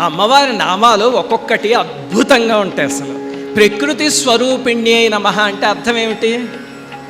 అమ్మవారి నామాలు ఒక్కొక్కటి అద్భుతంగా ఉంటాయి అసలు. ప్రకృతి స్వరూపిణి అయిన మహ అంటే అర్థం ఏమిటి?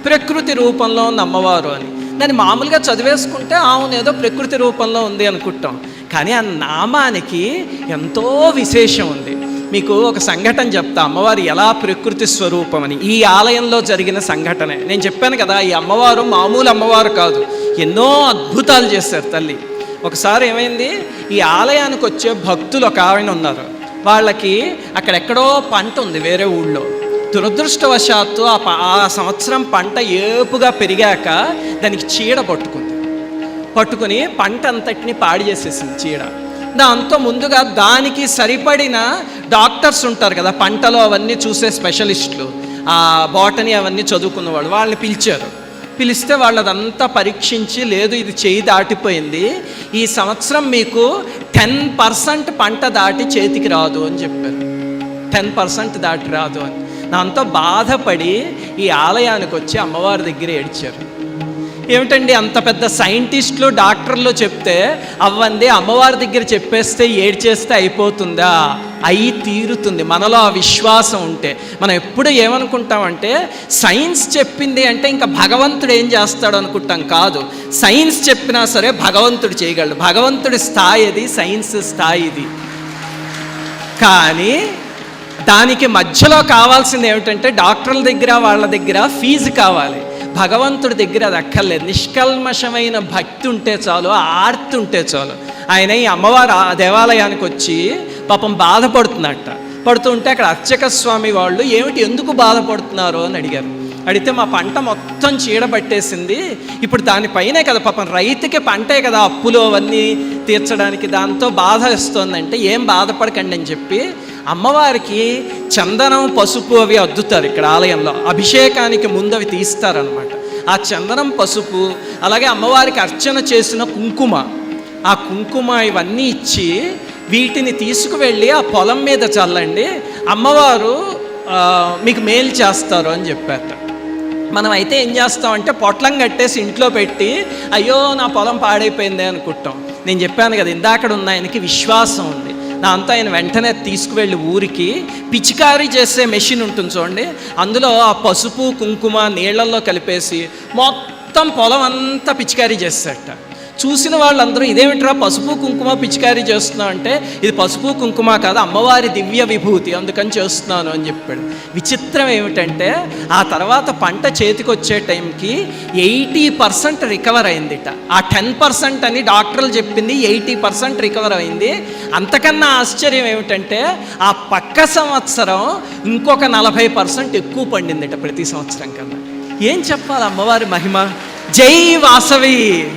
ప్రకృతి రూపంలో ఉన్న అమ్మవారు అని. దాన్ని మామూలుగా చదివేసుకుంటే అవును ఏదో ప్రకృతి రూపంలో ఉంది అనుకుంటాం. కానీ ఆ నామానికి ఎంతో విశేషం ఉంది. మీకు ఒక సంఘటన చెప్తా. అమ్మవారు ఎలా ప్రకృతి స్వరూపం అని. ఈ ఆలయంలో జరిగిన సంఘటనే. నేను చెప్పాను కదా ఈ అమ్మవారు మామూలు అమ్మవారు కాదు. ఎన్నో అద్భుతాలు చేశారు తల్లి. ఒకసారి ఏమైంది? ఈ ఆలయానికి వచ్చే భక్తులు ఒక ఆవిడ ఉన్నారు. వాళ్ళకి అక్కడెక్కడో పంట ఉంది వేరే ఊళ్ళో. దురదృష్టవశాత్తు ఆ ప- ఆ సంవత్సరం పంట ఏపుగా పెరిగాక దానికి చీడ పట్టుకుంది. పట్టుకుని పంట అంతటిని పాడి చేసేసింది చీడ. దాంతో ముందుగా దానికి సరిపడిన డాక్టర్స్ ఉంటారు కదా పంటలో అవన్నీ చూసే స్పెషలిస్టులు. ఆ బాటనీ అవన్నీ చదువుకున్న వాళ్ళు వాళ్ళని పిలిచారు. పిలిస్తే వాళ్ళదంతా పరీక్షించి లేదు ఇది చేయి దాటిపోయింది. ఈ సంవత్సరం మీకు టెన్ పర్సెంట్ పంట దాటి చేతికి రాదు అని చెప్పారు. టెన్ పర్సెంట్ దాటి రాదు అని. దాంతో బాధపడి ఈ ఆలయానికి వచ్చి అమ్మవారి దగ్గర ఏడ్చారు. ఏమిటండి అంత పెద్ద సైంటిస్టులు డాక్టర్లు చెప్తే అవ్వంది అమ్మవారి దగ్గర చెప్పేస్తే ఏడ్చేస్తే అయిపోతుందా? అయి తీరుతుంది. మనలో ఆ విశ్వాసం ఉంటే. మనం ఎప్పుడు ఏమనుకుంటామంటే సైన్స్ చెప్పింది అంటే ఇంకా భగవంతుడు ఏం చేస్తాడు అనుకుంటాం కాదు. సైన్స్ చెప్పినా సరే భగవంతుడు చేయగలడు. భగవంతుడి స్థాయి అది సైన్స్ స్థాయి ఇది కానీ దానికి మధ్యలో కావాల్సింది ఏమిటంటే డాక్టర్ల దగ్గర వాళ్ళ దగ్గర ఫీజు కావాలి. భగవంతుడి దగ్గర అది అక్కర్లేదు. నిష్కల్మషమైన భక్తి ఉంటే చాలు ఆర్తి ఉంటే చాలు. ఆయన ఈ అమ్మవారు ఆ దేవాలయానికి వచ్చి పాపం బాధపడుతున్నట్ట. పడుతుంటే అక్కడ అర్చక స్వామి వాళ్ళు ఏమిటి ఎందుకు బాధపడుతున్నారు? అని అడిగారు. అడిగితే మా పంట మొత్తం చీడ పట్టేసింది. ఇప్పుడు దానిపైనే కదా పాపం రైతుకి పంటే కదా అప్పులు అవన్నీ తీర్చడానికి దాంతో బాధ వస్తుందంటే ఏం బాధపడకండి అని చెప్పి అమ్మవారికి చందనం పసుపు అవి అద్దుతారు ఇక్కడ ఆలయంలో. అభిషేకానికి ముందు అవి తీస్తారనమాట ఆ చందనం పసుపు అలాగే అమ్మవారికి అర్చన చేసిన కుంకుమ. ఆ కుంకుమ ఇవన్నీ ఇచ్చి వీటిని తీసుకువెళ్ళి ఆ పొలం మీద చల్లండి. అమ్మవారు మీకు మేలు చేస్తారు అని చెప్పారు మనం అయితే ఏం చేస్తామంటే పొట్లం కట్టేసి ఇంట్లో పెట్టి అయ్యో నా పొలం పాడైపోయింది అనుకుంటాం. నేను చెప్పాను కదా ఇందాకడ ఉన్న ఆయనకి విశ్వాసం ఉంది. దాంతో ఆయన వెంటనే తీసుకువెళ్ళి ఊరికి పిచికారీ చేసే మెషిన్ ఉంటుంది చూడండి. అందులో ఆ పసుపు కుంకుమ నీళ్ళల్లో కలిపేసి మొత్తం పొలం అంతా పిచికారీ చేసేట చూసిన వాళ్ళందరూ ఇదేమిట్రా పసుపు కుంకుమ పిచికారీ చేస్తున్నావు అంటే ఇది పసుపు కుంకుమ కాదు అమ్మవారి దివ్య విభూతి అందుకని చేస్తున్నాను అని చెప్పాడు. విచిత్రం ఏమిటంటే ఆ తర్వాత పంట చేతికొచ్చే టైంకి ఎయిటీ పర్సెంట్ రికవర్ అయిందిట. ఆ టెన్ పర్సెంట్ అని డాక్టర్లు చెప్పింది ఎయిటీ పర్సెంట్ రికవర్ అయింది. అంతకన్నా ఆశ్చర్యం ఏమిటంటే ఆ పక్క సంవత్సరం ఇంకొక నలభై పర్సెంట్ ఎక్కువ పండిందిట ప్రతి సంవత్సరం కన్నా. ఏం చెప్పాలి అమ్మవారి మహిమ? జై వాసవి!